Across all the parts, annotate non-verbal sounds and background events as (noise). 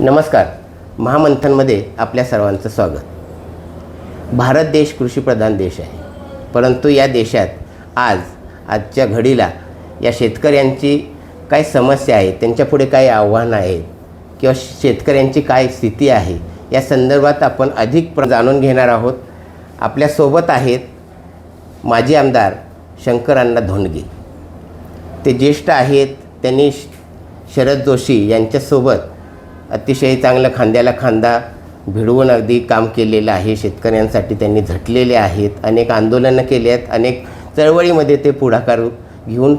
नमस्कार. महामंथनमध्ये आपल्या सर्वांचं स्वागत. भारत देश कृषीप्रधान देश आहे. परंतु या देशात आज आजच्या घडीला या शेतकऱ्यांची काय समस्या आहे त्यांच्यापुढे काय आव्हानं आहेत किंवा शेतकऱ्यांची काय स्थिती आहे या संदर्भात आपण अधिक प्र जाणून घेणार आहोत. आपल्यासोबत आहेत माजी आमदार शंकरांना धोंडगे. ते ज्येष्ठ आहेत त्यांनी श- शरद जोशी यांच्यासोबत अतिशय चांगलं खांद्याला खांदा भिडवून अगदी काम केलेलं आहे. शेतकऱ्यांसाठी त्यांनी झटलेले आहेत. अनेक आंदोलनं केली आहेत. अनेक चळवळीमध्ये ते पुढाकार घेऊन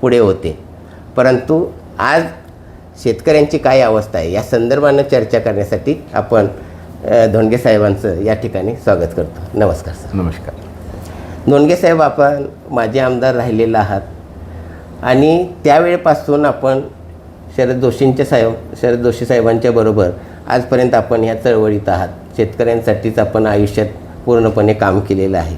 पुढे होते. परंतु आज शेतकऱ्यांची काय अवस्था आहे? या संदर्भानं चर्चा करण्यासाठी आपण धोंडगे साहेबांचं या ठिकाणी स्वागत करतो. नमस्कार सर. नमस्कार. धोंडगे साहेब आपण माझे आमदार राहिलेला आहात आणि त्यावेळेपासून आपण शरद जोशींच्या साहेब शरद जोशी साहेबांच्या बरोबर आजपर्यंत आपण ह्या चळवळीत आहात. शेतकऱ्यांसाठीच आपण आयुष्यात पूर्णपणे काम केलेलं आहे.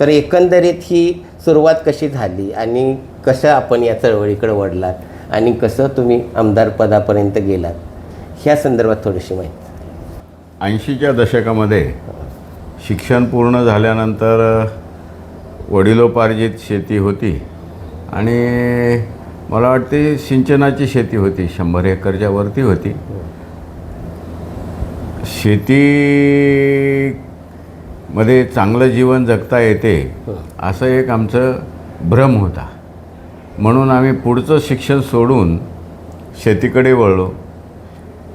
तर एकंदरीत ही सुरुवात कशी झाली आणि कसं आपण या चळवळीकडे वडलात आणि कसं तुम्ही आमदार पदापर्यंत गेलात? ह्या संदर्भात थोडीशी माहिती. ऐंशीच्या दशकामध्ये शिक्षण पूर्ण झाल्यानंतर वडिलोपार्जित शेती होती आणि मला वाटते सिंचनाची शेती होती शंभर एकरच्या वरती होती. शेतीमध्ये चांगलं जीवन जगता येते असं एक आमचं भ्रम होता. म्हणून आम्ही पुढचं शिक्षण सोडून शेतीकडे वळलो.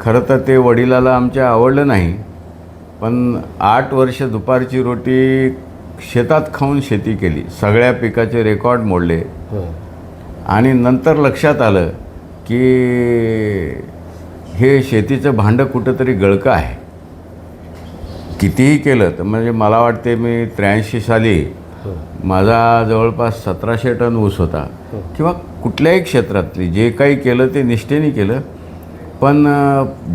खरं तर ते वडिलाला आमच्या आवडलं नाही पण आठ वर्ष दुपारची रोटी शेतात खाऊन शेती केली. सगळ्या पिकाचे रेकॉर्ड मोडले. हो. आणि नंतर लक्षात आलं की हे शेतीचं भांडं कुठंतरी गळकं आहे. कितीही केलं तर म्हणजे मला वाटते मी त्र्याऐंशी साली माझा जवळपास सतराशे टन ऊस होता. किंवा कुठल्याही क्षेत्रातली जे काही केलं ते निष्ठेने केलं. पण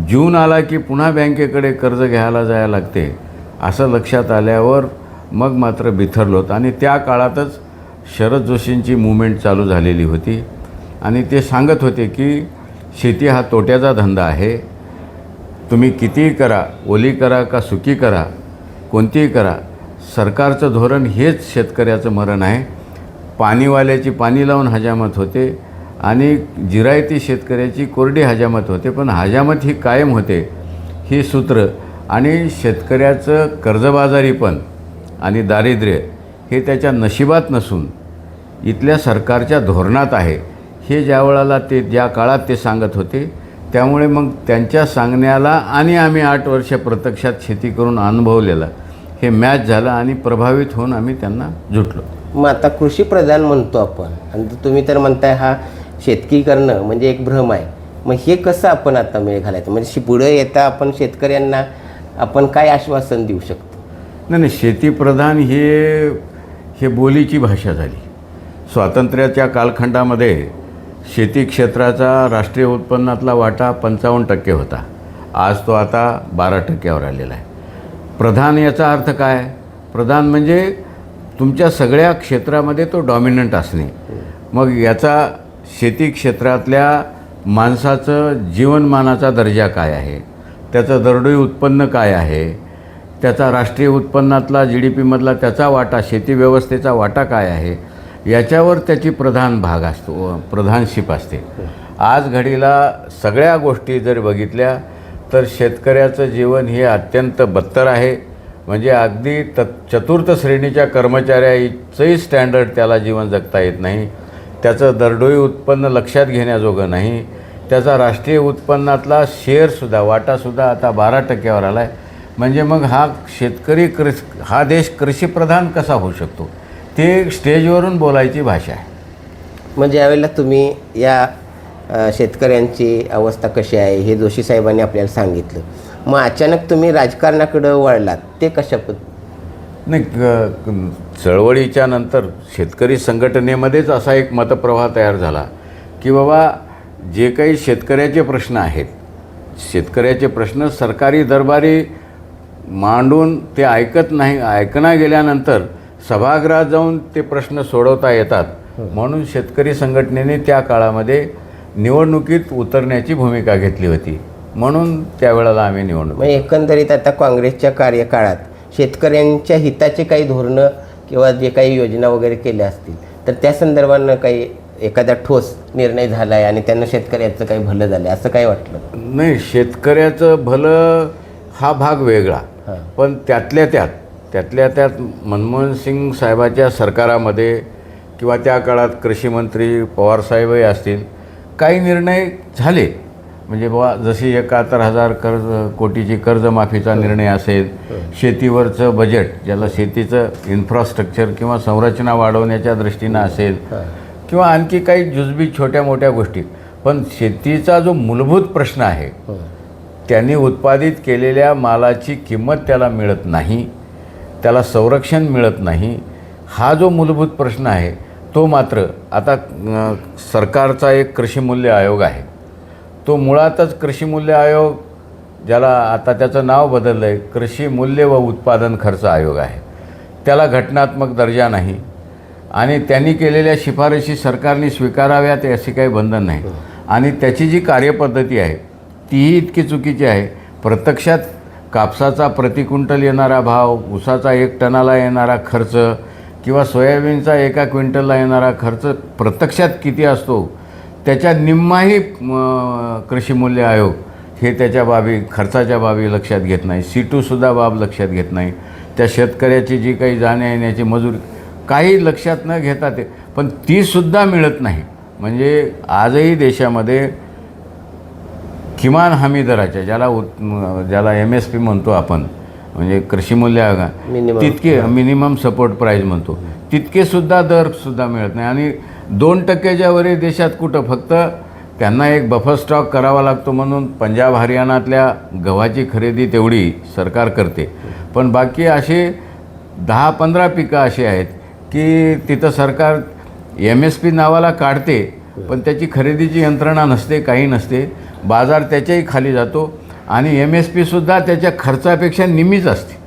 जून आला की पुन्हा बँकेकडे कर्ज घ्यायला जायला लागते असं लक्षात आल्यावर मग मात्र बिथरलोत आणि त्या काळातच शरद जोशींची मुवमेंट चालू झालेली होती आणि ते सांगत होते की शेती हा तोट्याचा धंदा आहे. तुम्ही कितीही करा ओली करा का सुकी करा कोणतीही करा सरकारचं धोरण हेच शेतकऱ्याचं मरण आहे. पाणीवाल्याची पाणी लावून हजामत होते आणि जिरायती शेतकऱ्याची कोरडी हजामत होते पण हजामत ही कायम होते ही सूत्र. आणि शेतकऱ्याचं कर्जबाजारी पण आणि दारिद्र्य हे त्याच्या नशिबात नसून इथल्या सरकारच्या धोरणात आहे. हे ज्या वेळाला ते ज्या काळात ते सांगत होते त्यामुळे मग त्यांच्या सांगण्याला आणि आम्ही आठ वर्ष प्रत्यक्षात शेती करून अनुभवलेलं हे मॅच झालं आणि प्रभावित होऊन आम्ही त्यांना जुटलो. मग आता कृषीप्रधान म्हणतो आपण आणि तुम्ही तर म्हणताय हा शेतकी करणं म्हणजे एक भ्रम आहे. मग हे कसं आपण आता मेळ घालायचं? म्हणजे पुढं येता आपण शेतकऱ्यांना आपण काय आश्वासन देऊ शकतो? नाही नाही शेतीप्रधान हे हे बोलीची भाषा झाली. स्वातंत्र्याच्या कालखंडामध्ये शेती क्षेत्राचा राष्ट्रीय उत्पन्नातला वाटा पंचावन्न टक्के होता. आज तो आता बारा टक्क्यावर आलेला आहे. प्रधान याचा अर्थ काय? प्रधान म्हणजे तुमच्या सगळ्या क्षेत्रामध्ये तो डॉमिनंट असणे. मग याचा शेती क्षेत्रातल्या माणसाचं जीवनमानाचा दर्जा काय आहे? त्याचं दरडोई उत्पन्न काय आहे? त्याचा राष्ट्रीय उत्पन्नातला जी डी पीमधला त्याचा वाटा शेती व्यवस्थेचा वाटा काय आहे? याच्यावर त्याची प्रधान भाग असतो प्रधानशिप असते. आज घडीला सगळ्या गोष्टी जर बघितल्या तर शेतकऱ्याचं जीवन हे अत्यंत बत्तर आहे. म्हणजे अगदी त चतुर्थ श्रेणीच्या कर्मचाऱ्याचंही स्टँडर्ड त्याला जीवन जगता येत नाही. त्याचं दरडोई उत्पन्न लक्षात घेण्याजोगं नाही. त्याचा राष्ट्रीय उत्पन्नातला शेअरसुद्धा वाटासुद्धा आता बारा टक्क्यावर आला आहे म्हणजे मग हा शेतकरी कृष हा देश कृषीप्रधान कसा होऊ शकतो? ते स्टेजवरून बोलायची भाषा आहे. म्हणजे यावेळेला तुम्ही या अ, शेतकऱ्यांची अवस्था कशी आहे हे जोशी साहेबांनी आपल्याला सांगितलं. मग अचानक तुम्ही राजकारणाकडं वळलात ते कशा पद? नाही क- क- चळवळीच्या नंतर शेतकरी संघटनेमध्येच असा एक मतप्रवाह तयार झाला की बाबा जे काही शेतकऱ्याचे प्रश्न आहेत शेतकऱ्याचे प्रश्न सरकारी दरबारी मांडून ते ऐकत नाही ऐकणा गेल्यानंतर सभागृहात जाऊन ते प्रश्न सोडवता येतात. म्हणून शेतकरी संघटनेने त्या काळामध्ये निवडणुकीत उतरण्याची भूमिका घेतली होती. म्हणून त्यावेळेला आम्ही निवडणूक एकंदरीत आता काँग्रेसच्या कार्यकाळात शेतकऱ्यांच्या हिताचे काही धोरणं किंवा जे काही योजना वगैरे केल्या असतील तर त्या संदर्भानं काही एखादा ठोस निर्णय झाला आहे आणि त्यांना शेतकऱ्याचं काही भलं झालं असं काय वाटलं? नाही शेतकऱ्याचं भलं हा भाग वेगळा. पण त्यातल्या त्यात त्यातल्या त्यात मनमोहन सिंग साहेबाच्या सरकारामध्ये किंवा त्या काळात कृषी मंत्री पवारसाहेबही असतील काही निर्णय झाले. म्हणजे बाबा जशी एकाहत्तर हजार कर्ज कोटीची कर्जमाफीचा निर्णय असेल शेतीवरचं बजेट ज्याला शेतीचं इन्फ्रास्ट्रक्चर किंवा संरचना वाढवण्याच्या दृष्टीनं असेल किंवा आणखी काही जुजबी छोट्या मोठ्या गोष्टी. पण शेतीचा जो मूलभूत प्रश्न आहे त्यांनी उत्पादित केलेल्या मालाची किंमत त्याला मिळत नाही त्याला संरक्षण मिळत नाही. हा जो मूलभूत प्रश्न आहे तो मात्र आता सरकारचा एक कृषी मूल्य आयोग आहे. तो मुळातच कृषी मूल्य आयोग ज्याला आता त्याचं नाव बदललं आहे कृषी मूल्य व उत्पादन खर्च आयोग आहे. त्याला घटनात्मक दर्जा नाही आणि त्यांनी केलेल्या शिफारशी सरकारने स्वीकाराव्यात असे काही बंधन नाही. आणि त्याची जी कार्यपद्धती आहे तीही इतकी चुकीची आहे. प्रत्यक्षात कापसाचा प्रति क्विंटल येणारा भाव ऊसाचा एक टनाला येणारा खर्च किंवा सोयाबीनचा एका क्विंटलला येणारा खर्च प्रत्यक्षात किती असतो त्याच्या निम्माही कृषी मूल्य आयोग हे त्याच्या बाबी खर्चाच्या बाबी लक्षात घेत नाही. सी टूसुद्धा बाब लक्षात घेत नाही. त्या शेतकऱ्याची जी काही जाण्या येण्याची मजुरी काही लक्षात न घेता ते पण तीसुद्धा मिळत नाही. म्हणजे आजही देशामध्ये किमान हमी दराच्या ज्याला उत ज्याला एम एस पी म्हणतो आपण म्हणजे कृषी मूल्य आयोग. तितके मिनिमम सपोर्ट प्राईज म्हणतो. तितके सुद्धा दर सुद्धा मिळत नाही. आणि दोन टक्क्याच्या वरील देशात कुठं फक्त त्यांना एक बफर स्टॉक करावा लागतो म्हणून पंजाब हरियाणातल्या गव्हाची खरेदी तेवढी सरकार करते. पण बाकी असे दहा पंधरा पिकं अशी आहेत की तिथं सरकार एम एस पी नावाला काढते पण त्याची खरेदीची यंत्रणा नसते काही नसते. बाजार त्याच्याही खाली जातो आणि एम एस पीसुद्धा त्याच्या खर्चापेक्षा निम्मीच असते.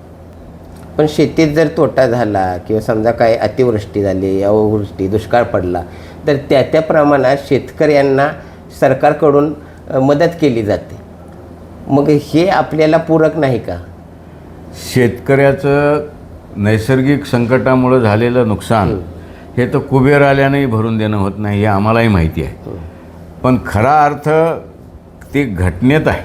पण शेतीत जर तोटा झाला किंवा समजा काय अतिवृष्टी झाली अववृष्टी दुष्काळ पडला तर त्या त्या प्रमाणात शेतकऱ्यांना सरकारकडून मदत केली जाते. मग हे आपल्याला पूरक नाही का? शेतकऱ्याचं नैसर्गिक संकटामुळं झालेलं नुकसान हे. तर कुबेर आल्यानंही भरून देणं होत नाही हे आम्हालाही माहिती आहे. पण खरा अर्थ ते घटनेत आहे.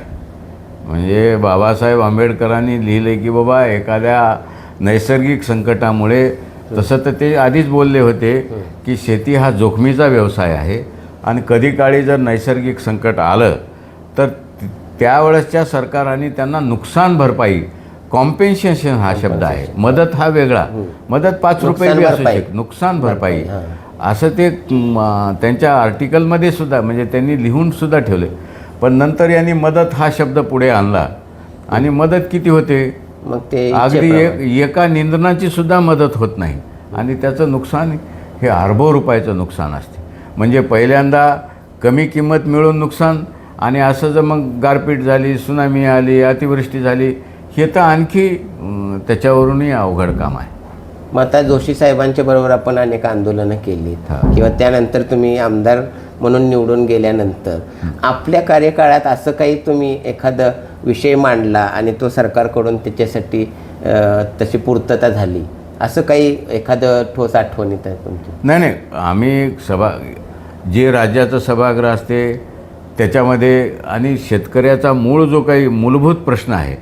म्हणजे बाबासाहेब आंबेडकरांनी लिहिले की बाबा एखाद्या नैसर्गिक संकटामुळे तसं तर ते आधीच बोलले होते की शेती हा जोखमीचा व्यवसाय आहे आणि कधी काळी जर नैसर्गिक संकट आलं तर त्यावेळेसच्या सरकारांनी त्यांना नुकसान भरपाई कॉम्पेन्सेशन हा शब्द आहे. मदत हा वेगळा. मदत पाच रुपये नुकसान बी असू भरपाई. शकते नुकसान भरपाई. असं ते त्यांच्या आर्टिकलमध्ये सुद्धा म्हणजे त्यांनी लिहून सुद्धा ठेवले पण नंतर यांनी मदत हा शब्द पुढे आणला. आणि मदत किती होते? मग ते अगदी. एक एका निंदनाची सुद्धा मदत होत नाही. आणि त्याचं नुकसान हे अर्भो रुपयाचं नुकसान असते. म्हणजे पहिल्यांदा कमी किंमत मिळून नुकसान आणि असं जर मग गारपीट झाली सुनामी आली अतिवृष्टी झाली हे तर आणखी त्याच्यावरूनही अवघड काम आहे. मग आता जोशी साहेबांच्या बरोबर आपण अनेक आंदोलनं केलीत. हां. किंवा त्यानंतर तुम्ही आमदार म्हणून निवडून गेल्यानंतर आपल्या कार्यकाळात असं काही तुम्ही एखादा विषय मांडला आणि तो सरकारकडून त्याच्यासाठी तशी पूर्तता झाली? असं काही एखादं ठोस आठवणीत आहे तुमची? नाही नाही. आम्ही सभा जे राज्याचं सभागृह असते त्याच्यामध्ये आणि शेतकऱ्याचा मूळ जो काही मूलभूत प्रश्न आहे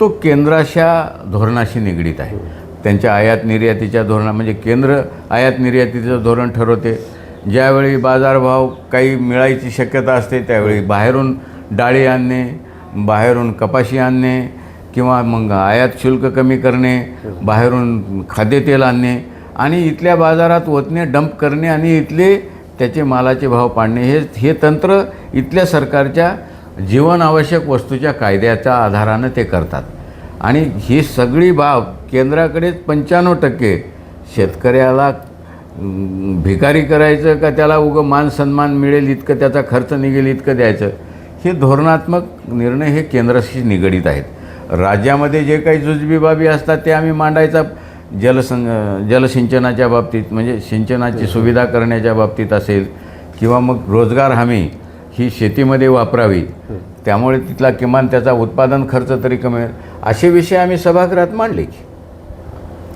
तो केंद्राच्या धोरणाशी निगडीत आहे. त्यांच्या आयात निर्यातीच्या धोरणा म्हणजे केंद्र आयात निर्यातीचं धोरण ठरवते. ज्यावेळी बाजारभाव काही मिळायची शक्यता असते त्यावेळी बाहेरून डाळी आणणे बाहेरून कपाशी आणणे किंवा मग आयात शुल्क कमी करणे बाहेरून खाद्यतेल आणणे आणि इथल्या बाजारात ओतणे डंप करणे आणि इथले त्याचे मालाचे भाव पाडणे हे हे तंत्र इथल्या सरकारच्या जीवनावश्यक वस्तूच्या कायद्याच्या आधारानं ते करतात. आणि ही सगळी बाब केंद्राकडेच पंच्याण्णव टक्के शेतकऱ्याला भिकारी करायचं का त्याला उगं मान सन्मान मिळेल इतकं त्याचा खर्च निघेल इतकं द्यायचं? हे धोरणात्मक निर्णय हे केंद्राशी निगडीत आहेत. राज्यामध्ये जे काही जुजबी बाबी असतात ते आम्ही मांडायचा जलसं जलसिंचनाच्या बाबतीत म्हणजे सिंचनाची सुविधा करण्याच्या बाबतीत असेल किंवा मग रोजगार हमी ही शेतीमध्ये वापरावी त्यामुळे तिथला किमान त्याचा उत्पादन खर्च तरी कमी असे विषय आम्ही सभागृहात मांडले की.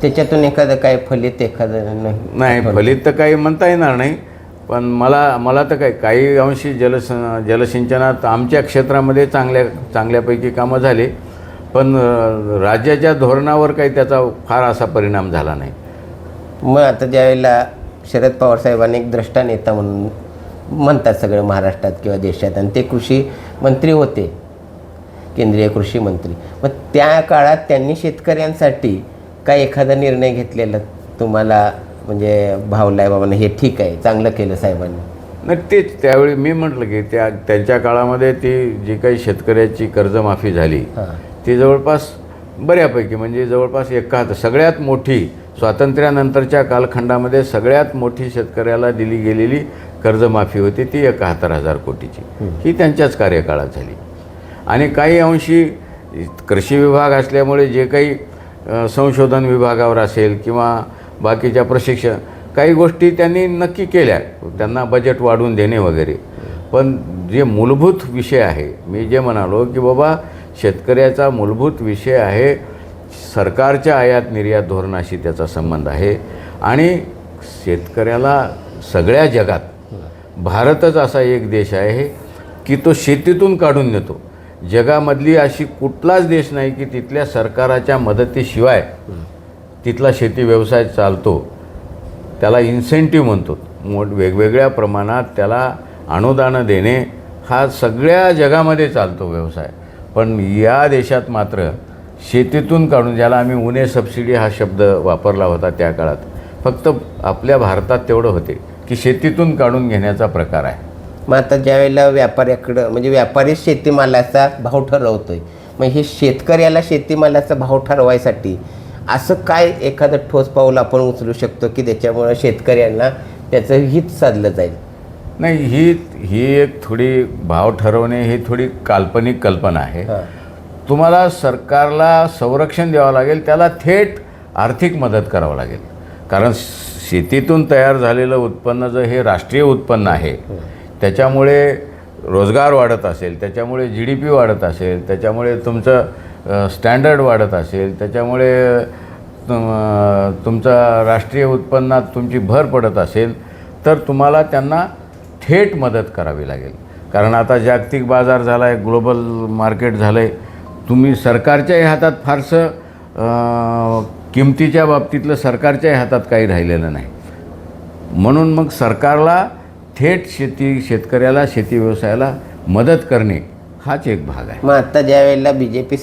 त्याच्यातून एखादं काय फलित एखादं नाही. नाही फलित. तर काही म्हणता येणार नाही पण मला मला तर काही काही अंशी जलस जलसिंचनात आमच्या क्षेत्रामध्ये चांगल्या चांगल्यापैकी कामं झाली पण राज्याच्या धोरणावर काही त्याचा फार असा परिणाम झाला नाही. मग आता ज्यावेळेला शरद पवार साहेबांनी एक द्रष्टा नेता म्हणून म्हणतात सगळं महाराष्ट्रात किंवा देशात आणि ते कृषी मंत्री होते केंद्रीय कृषी मंत्री. मग त्या काळात त्यांनी शेतकऱ्यांसाठी काय एखादा निर्णय घेतलेला तुम्हाला म्हणजे भावलाय बाबा हे ठीक आहे चांगलं केलं साहेबांनी. नाही तेच त्यावेळी मी म्हटलं की त्या त्यांच्या काळामध्ये ती जी काही शेतकऱ्याची कर्जमाफी झाली ती जवळपास बऱ्यापैकी म्हणजे जवळपास एकाहत्तर सगळ्यात मोठी स्वातंत्र्यानंतरच्या कालखंडामध्ये सगळ्यात मोठी शेतकऱ्याला दिली गेलेली कर्जमाफी होती ती एकाहत्तर हजार कोटीची. ही त्यांच्याच कार्यकाळात झाली. आणि काही अंशी कृषी विभाग असल्यामुळे जे काही संशोधन विभागावर असेल किंवा बाकीच्या प्रशिक्षण काही गोष्टी त्यांनी नक्की केल्या. त्यांना बजेट वाढवून देणे वगैरे. पण जे मूलभूत विषय आहे मी जे म्हणालो की बाबा शेतकऱ्याचा मूलभूत विषय आहे सरकारच्या आयात निर्यात धोरणाशी त्याचा संबंध आहे. आणि शेतकऱ्याला सगळ्या जगात भारतच असा एक देश आहे की तो शेतीतून काढून नेतो. जगामधली अशी कुठलाच देश नाही की तिथल्या सरकाराच्या मदतीशिवाय तिथला शेती व्यवसाय चालतो. त्याला इन्सेंटिव्ह म्हणतो. मोठ वेगवेगळ्या प्रमाणात त्याला अनुदानं देणे हा सगळ्या जगामध्ये चालतो व्यवसाय. पण या देशात मात्र शेतीतून काढून ज्याला आम्ही उणे सबसिडी हा शब्द वापरला होता त्या काळात फक्त आपल्या भारतात तेवढं होते की शेतीतून काढून घेण्याचा प्रकार आहे. मग आता ज्यावेळेला व्यापाऱ्याकडं म्हणजे व्यापारी शेतीमालाचा भाव ठरवतोय मग हे शेतकऱ्याला शेतीमालाचा भाव ठरवायसाठी असं काय एखादं ठोस पाऊल आपण उचलू शकतो की त्याच्यामुळं शेतकऱ्यांना त्याचं हित साधलं जाईल? नाही ही ही एक थोडी भाव ठरवणे ही थोडी काल्पनिक कल्पना आहे. तुम्हाला सरकारला संरक्षण द्यावं लागेल त्याला थेट आर्थिक मदत करावं लागेल. कारण शेतीतून तयार झालेलं उत्पन्न जर हे राष्ट्रीय उत्पन्न आहे त्याच्यामुळे रोजगार वाढत असेल त्याच्यामुळे जी डी पी वाढत असेल त्याच्यामुळे तुमचं स्टँडर्ड वाढत असेल त्याच्यामुळे तुम- तुमचा राष्ट्रीय उत्पन्नात तुमची भर पडत असेल तर तुम्हाला त्यांना थेट मदत करावी लागेल. कारण आता जागतिक बाजार झाला आहे ग्लोबल मार्केट झालं आहे तुम्ही सरकारच्याही हातात फारसं किमतीच्या बाबतीतलं सरकारच्याही हातात काही राहिलेलं नाही. म्हणून मग सरकारला थेट शेती शेतकऱ्याला शेती व्यवसायाला मदत करणे हाच एक भाग आहे. मग आता ज्या वेळेला बी जे पी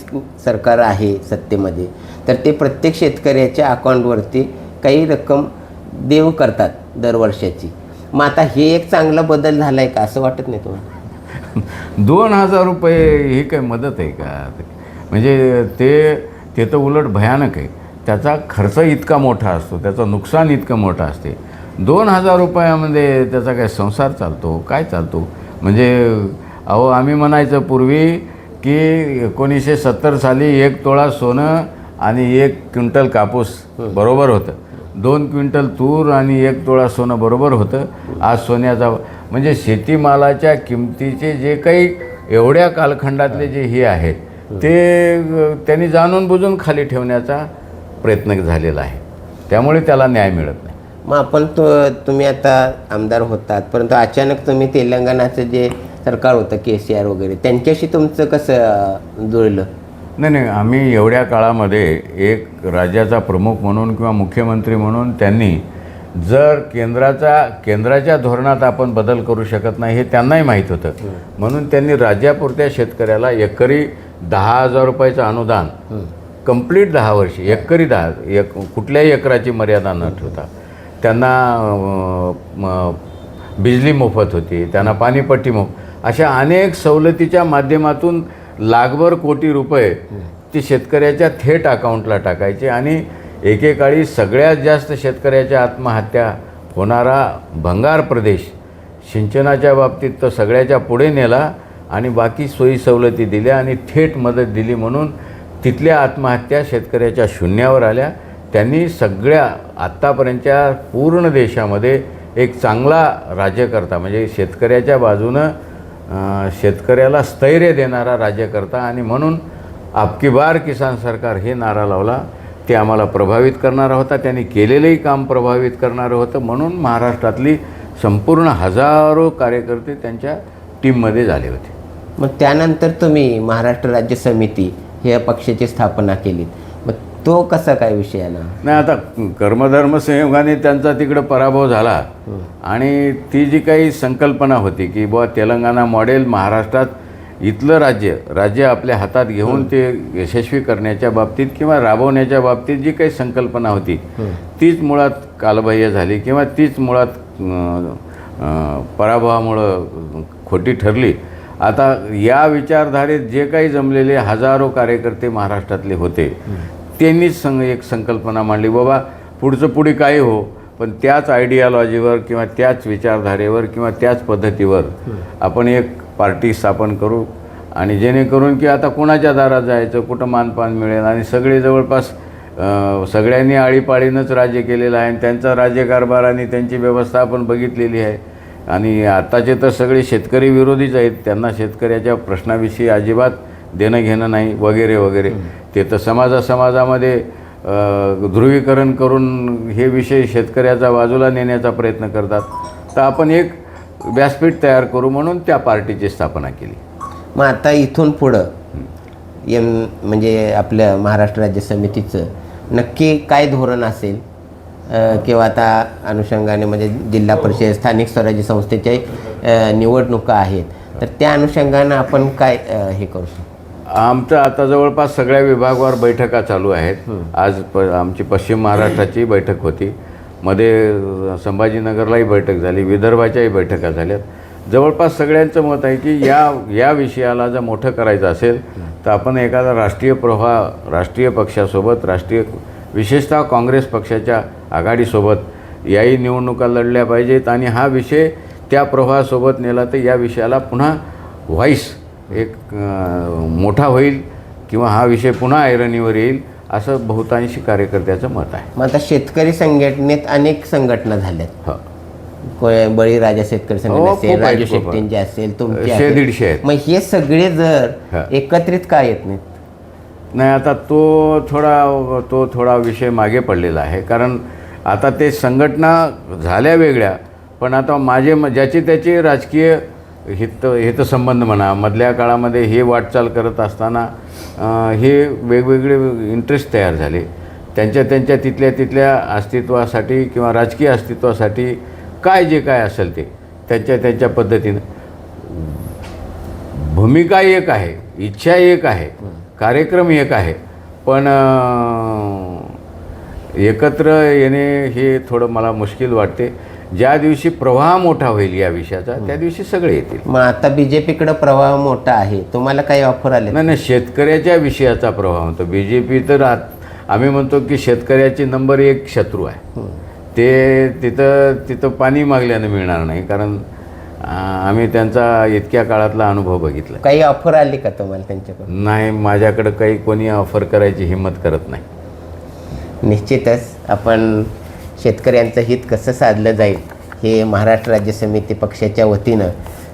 सरकार आहे सत्तेमध्ये तर ते प्रत्येक शेतकऱ्याच्या अकाउंटवरती काही रक्कम देव करतात दरवर्षाची. मग आता हे एक चांगला बदल झाला आहे का? असं वाटत नाही तुम्हाला? (laughs) दोन हजार रुपये ही काय मदत आहे का? म्हणजे ते ते तर उलट भयानक आहे. त्याचा खर्च इतका मोठा असतो त्याचं नुकसान इतकं मोठं असते. दोन हजार रुपयामध्ये त्याचा काय संसार चालतो काय चालतो? म्हणजे अहो आम्ही म्हणायचं पूर्वी की एकोणीसशे सत्तर साली एक तोळा सोनं आणि एक क्विंटल कापूस बरोबर होतं. दोन क्विंटल तूर आणि एक तोळा सोनं बरोबर होतं. आज सोन्याचा म्हणजे शेतीमालाच्या किमतीचे जे काही एवढ्या कालखंडातले जे हे आहेत ते त्यांनी जाणून बुजून खाली ठेवण्याचा प्रयत्न झालेला आहे. त्यामुळे त्याला न्याय मिळत नाही. मग आपण तो तुम्ही आता आमदार होतात परंतु अचानक तुम्ही तेलंगणाचं जे सरकार होतं के सी आर वगैरे त्यांच्याशी तुमचं कसं जुळलं? नाही नाही आम्ही एवढ्या काळामध्ये एक राज्याचा प्रमुख म्हणून किंवा मुख्यमंत्री म्हणून त्यांनी जर केंद्राचा केंद्राच्या धोरणात आपण बदल करू शकत नाही हे त्यांनाही माहीत होतं. म्हणून त्यांनी राज्यापुरत्या शेतकऱ्याला एकरी दहा हजार रुपयाचं अनुदान कंप्लीट दहा वर्षे एकरी दहा एक कुठल्याही एकराची मर्यादा न ठेवता. त्यांना बिजली मोफत होती त्यांना पाणीपट्टी मोफ अशा अनेक सवलतीच्या माध्यमातून लाखभर कोटी रुपये ते शेतकऱ्याच्या थेट अकाउंटला टाकायचे आणि एकेकाळी सगळ्यात जास्त शेतकऱ्याच्या आत्महत्या होणारा भंगार प्रदेश सिंचनाच्या बाबतीत तर सगळ्याच्या पुढे नेला आणि बाकी सोयी सवलती दिल्या आणि थेट मदत दिली म्हणून तिथल्या आत्महत्या शेतकऱ्याच्या शून्यावर आल्या. त्यांनी सगळ्या आत्तापर्यंतच्या पूर्ण देशामध्ये एक चांगला राज्यकर्ता म्हणजे शेतकऱ्याच्या बाजूनं शेतकऱ्याला स्थैर्य देणारा राज्यकर्ता आणि म्हणून आपकी बार किसान सरकार हे नारा लावला. ते आम्हाला प्रभावित करणारा होता. त्यांनी केलेलंही काम प्रभावित करणारं होतं. म्हणून महाराष्ट्रातली संपूर्ण हजारो कार्यकर्ते त्यांच्या टीममध्ये झाले होते. मग त्यानंतर तुम्ही महाराष्ट्र राज्य समिती ह्या पक्षाची स्थापना केलीत. तो कसा काय विषय आला नाही आता कर्मधर्म संयोगाने त्यांचा तिकडं पराभव झाला आणि ती जी काही संकल्पना होती की बुवा तेलंगणा मॉडेल महाराष्ट्रात इथलं राज्य राज्य आपल्या हातात घेऊन ते यशस्वी करण्याच्या बाबतीत किंवा राबवण्याच्या बाबतीत जी काही संकल्पना होती तीच मुळात कालबाह्य झाली किंवा तीच मुळात पराभवामुळं खोटी ठरली. आता या विचारधारेत जे काही जमलेले हजारो कार्यकर्ते महाराष्ट्रातले होते त्यांनीच संग एक संकल्पना मांडली बाबा पुढचं पुढे काही हो पण त्याच आयडियालॉजीवर किंवा त्याच विचारधारेवर किंवा त्याच पद्धतीवर आपण एक पार्टी स्थापन करू आणि जेणेकरून की आता कुणाच्या दारात जायचं कुठं मानपान मिळेल आणि सगळे जवळपास सगळ्यांनी आळीपाळीनंच राज्य केलेलं आहे आणि त्यांचा राज्यकारभार आणि त्यांची व्यवस्था आपण बघितलेली आहे. आणि आताचे तर सगळे शेतकरी विरोधीच आहेत त्यांना शेतकऱ्याच्या प्रश्नाविषयी अजिबात देणं घेणं नाही वगैरे वगैरे. ते तर समाजा समाजामध्ये ध्रुवीकरण करून हे विषय शेतकऱ्याचा बाजूला नेण्याचा प्रयत्न करतात. तर आपण एक व्यासपीठ तयार करू म्हणून त्या पार्टीची स्थापना केली. मग आता इथून पुढं एम म्हणजे आपल्या महाराष्ट्र राज्य समितीचं नक्की काय धोरण असेल? किंवा आता अनुषंगाने म्हणजे जिल्हा परिषद स्थानिक स्वराज्य संस्थेच्या निवडणुका आहेत. तर त्या अनुषंगानं आपण काय हे करू शकतो? आमचं आता जवळपास सगळ्या विभागावर बैठका चालू आहेत. आज प आमची पश्चिम महाराष्ट्राची बैठक होती. मध्ये संभाजीनगरलाही बैठक झाली विदर्भाच्याही बैठका झाल्यात. जवळपास सगळ्यांचं मत आहे की या या विषयाला जर मोठं करायचं असेल तर आपण एखादा राष्ट्रीय प्रवाह राष्ट्रीय पक्षासोबत राष्ट्रीय विशेषतः काँग्रेस पक्षाच्या आघाडीसोबत याही निवडणुका लढल्या पाहिजेत. आणि हा विषय त्या प्रवाहासोबत नेला तर या विषयाला पुन्हा व्हाईस एक मोठा होईल किंवा हा विषय पुन्हा ऐरणीवर येईल असं बहुतांशी कार्यकर्त्याचं मत आहे मग आता शेतकरी संघटनेत अनेक संघटना झाल्यात हो बळीराजा शेतकरी संघटना हो, असेल राजू. शेट्टींची असेल तुमची. दीडशे आहेत. मग हे सगळे जर. एकत्रित काय येत नाहीत नाही आता तो थोडा तो थोडा विषय मागे पडलेला आहे कारण आता ते संघटना झाल्या वेगळ्या पण आता माझे म- ज्याची त्याची राजकीय हित हितसंबंध म्हणा मधल्या काळामध्ये हे वाटचाल करत असताना हे वेगवेगळे इंटरेस्ट तयार झाले. त्यांच्या त्यांच्या तिथल्या तिथल्या अस्तित्वासाठी किंवा राजकीय अस्तित्वासाठी काय जे काय असेल ते त्यांच्या त्यांच्या पद्धतीनं. भूमिका एक आहे इच्छा एक आहे कार्यक्रम एक आहे पण एकत्र येणे हे थोडं मला मुश्किल वाटते. ज्या दिवशी प्रवाह मोठा होईल या विषयाचा त्या दिवशी सगळे येतील. मग आता बीजेपीकडे प्रवाह मोठा आहे तुम्हाला काही ऑफर आले? नाही नाही शेतकऱ्याच्या विषयाचा प्रभाव होतो. बी जे पी तर आत- आम्ही म्हणतो की शेतकऱ्याची नंबर एक शत्रू आहे. ते तिथं तिथं पाणी मागल्यानं मिळणार नाही कारण आम्ही त्यांचा इतक्या काळातला अनुभव बघितला. काही ऑफर आली का तुम्हाला त्यांच्याकडून? नाही माझ्याकडं काही कोणी ऑफर करायची हिंमत करत नाही. निश्चितच आपण शेतकऱ्यांचं हित कसं साधलं जाईल हे महाराष्ट्र राज्य समिती पक्षाच्या वतीनं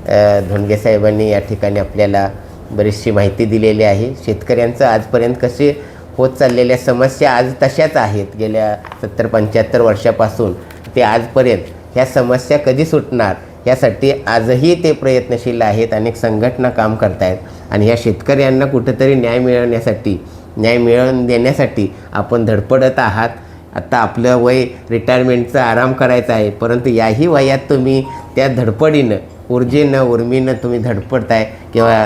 अ, धोंडगे साहेबांनी या ठिकाणी आपल्याला बरीचशी माहिती दिलेली आहे. शेतकऱ्यांचं आजपर्यंत कसे होत चाललेल्या समस्या आज तशाच आहेत. गेल्या सत्तर पंच्याहत्तर वर्षापासून ते आजपर्यंत ह्या समस्या कधी सुटणार यासाठी आजही ते प्रयत्नशील आहेत अनेक संघटना काम करत आहेत आणि ह्या शेतकऱ्यांना कुठंतरी न्याय मिळवण्यासाठी न्याय मिळवून देण्यासाठी आपण धडपडत आहात. आता आपलं वय रिटायरमेंटचा आराम करायचा आहे. परंतु याही वयात तुम्ही त्या धडपडीनं ऊर्जेनं उर्मीनं तुम्ही धडपडताय किंवा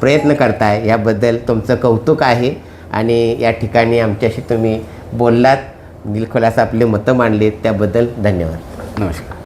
प्रयत्न करताय याबद्दल तुमचं कौतुक आहे. आणि या ठिकाणी आमच्याशी तुम्ही बोललात दिलखुलास आपले मतं मांडलीत त्याबद्दल धन्यवाद. नमस्कार.